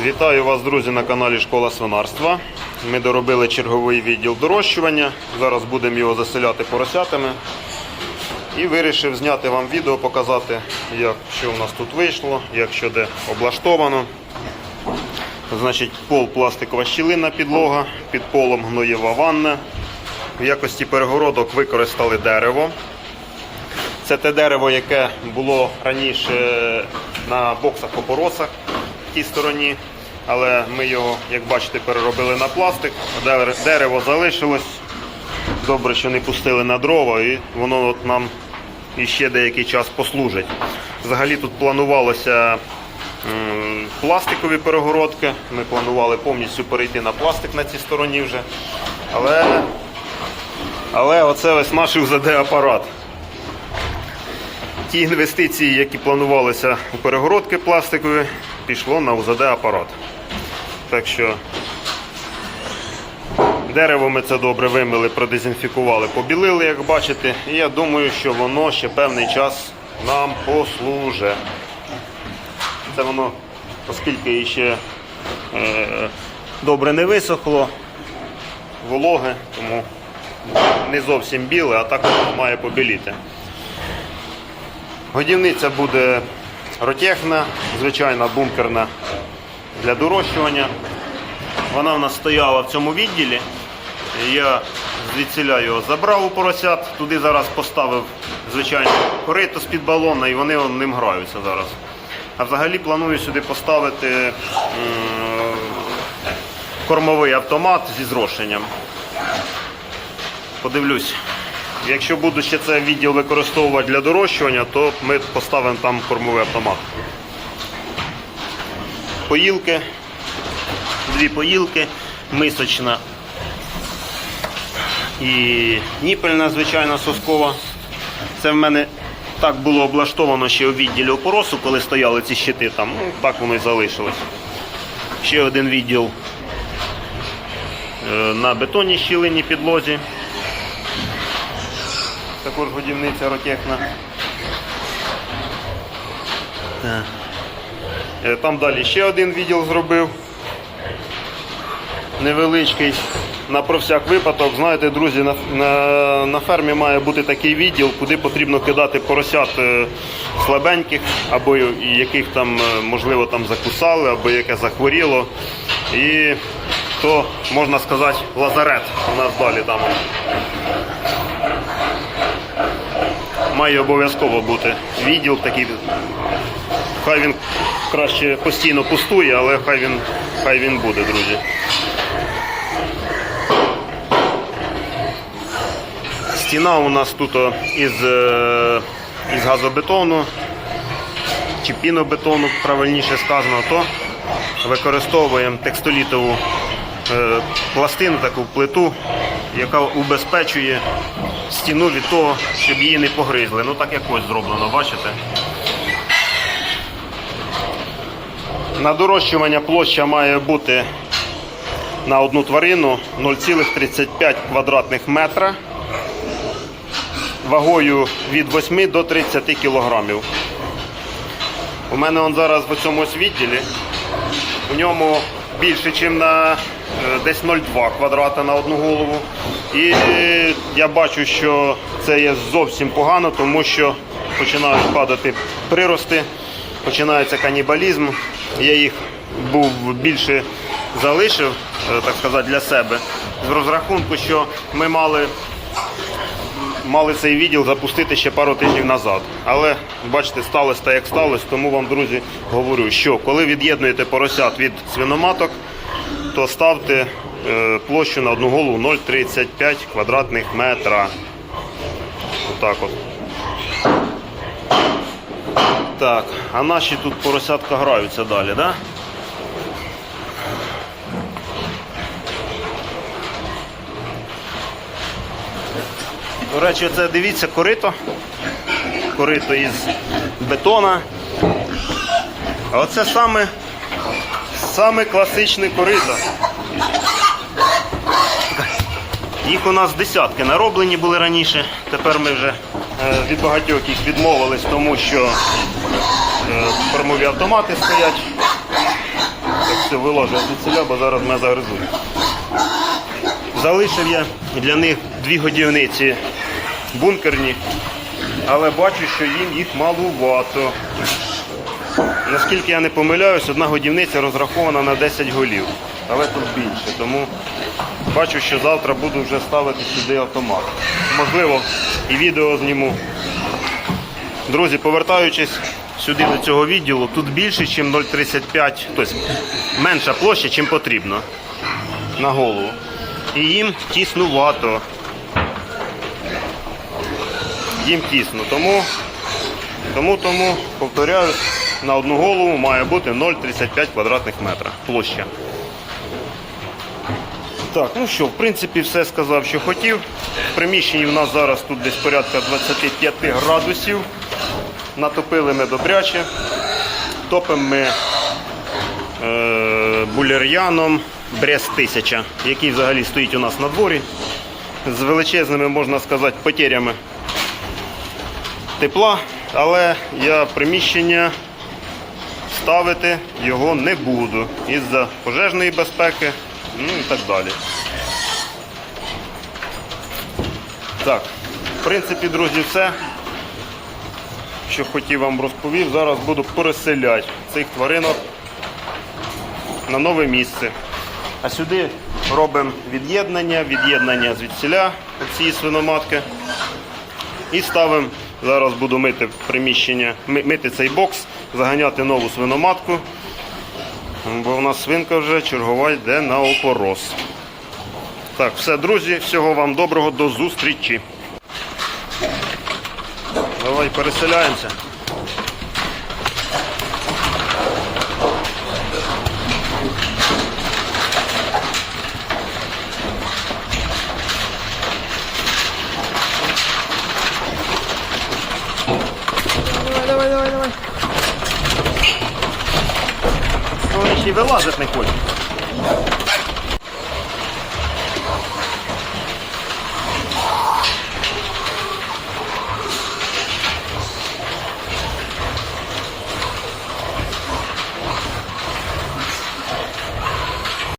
Вітаю вас, друзі, на каналі Школа свинарства. Ми доробили черговий відділ дорощування. Зараз будемо його заселяти поросятами. І вирішив зняти вам відео, показати, як, що у нас тут вийшло, як що де облаштовано. Значить, пол пластикова щілина підлога, під полом гноєва ванна. В якості перегородок використали дерево. Це те дерево, яке було раніше на боксах опоросах в тій стороні. Але ми його, як бачите, переробили на пластик. Дер- Дерево залишилось. Добре, що не пустили на дрова, і воно от нам іще деякий час послужить. Взагалі тут планувалося пластикові перегородки. Ми планували повністю перейти на пластик на цій стороні вже. Але, але оце ось наш УЗД-апарат. Ті інвестиції, які планувалися у перегородки пластикові, пішло на УЗД-апарат. Так що дерево ми це добре вимили, продезінфікували, побілили, як бачите. І я думаю, що воно ще певний час нам послужить. Це воно, оскільки ще е, добре не висохло, вологе, тому не зовсім біле, а так воно має побіліти. Годівниця буде ротехна, звичайна бункерна для дорощування. Вона в нас стояла в цьому відділі. Я звідсіля його забрав у поросят, туди зараз поставив звичайно корито з-під балона і вони ним граються зараз. А взагалі планую сюди поставити кормовий автомат зі зрошенням. Подивлюсь. Якщо буду ще цей відділ використовувати для дорощування, то ми поставимо там кормовий автомат. Поїлки, дві поїлки, мисочна і ніпельна, звичайна соскова. Це в мене так було облаштовано ще у відділі опоросу, коли стояли ці щити там. Ну, так воно і залишилось. Ще один відділ е, на бетонній щілині підлозі. Також годівниця. Так. Е, Там далі ще один відділ зробив. Невеличкий. На про всяк випадок, знаєте, друзі, на, на, на фермі має бути такий відділ, куди потрібно кидати поросят е, слабеньких, або яких там, е, можливо, там закусали, або яке захворіло. І то, можна сказати, лазарет у нас далі там. Має обов'язково бути відділ такий. Хай він краще постійно пустує, але хай він, хай він буде, друзі. Стіна у нас тут із, е, із газобетону чи пінобетону, правильніше сказано, то використовуємо текстолітову е, пластину, таку плиту, яка убезпечує стіну від того, щоб її не погризли. Ну так якось зроблено, бачите? На дорощування площа має бути на одну тварину 0,35 квадратних метра вагою від 8 до 30 кілограмів. У мене он зараз в цьому відділі. У ньому більше, ніж на е, десь 0,2 квадрата на одну голову. І я бачу, що це є зовсім погано, тому що починають падати прирости, починається канібалізм. Я їх був більше залишив, е, так сказати, для себе. З розрахунку, що ми мали мали цей відділ запустити ще пару тижнів назад. Але бачите, сталося так, як сталося, тому вам, друзі, говорю, що коли від'єднуєте поросят від свиноматок, то ставте е, площу на одну голову 0,35 квадратних метра. Отак от. Так, а наші тут поросятка граються далі, так? Да? До речі, це дивіться корито. Корито із бетона. А оце саме, саме класичне корито. Їх у нас десятки нароблені були раніше. Тепер ми вже е, від багатьох їх відмовились, тому що е, кормові автомати стоять. Так все, виложу звідсіля, бо зараз мене загризуть. Залишив я для них дві годівниці бункерні, але бачу, що їм їх малувато. Наскільки я не помиляюсь, одна годівниця розрахована на 10 голів, але тут більше. Тому бачу, що завтра буду вже ставити сюди автомат. Можливо, і відео зніму. Друзі, повертаючись сюди до цього відділу, тут більше, ніж 0,35, тобто менша площа, чим потрібно на голову. І їм тіснувато. Їм тісно. Тому, тому, тому повторяю, на одну голову має бути 0,35 квадратних метра площа. Так, ну що, в принципі, все сказав, що хотів. В приміщенні в нас зараз тут десь порядка 25 градусів. Натопили ми добряче. Топимо ми е, булер'яном Брест 1000, який взагалі стоїть у нас на дворі. З величезними, можна сказати, потерями тепла, але я приміщення ставити його не буду із-за пожежної безпеки, ну і так далі. Так, в принципі, друзі, все, що хотів вам розповів. Зараз буду переселяти цих тваринок на нове місце. А сюди робимо від'єднання, від'єднання звідсіля цієї свиноматки. І ставимо, зараз буду мити приміщення, мити цей бокс, заганяти нову свиноматку. Бо в нас свинка вже чергова йде на опорос. Так, все, друзі, всього вам доброго, до зустрічі. Давай переселяємося. Вони вилазити не хочуть.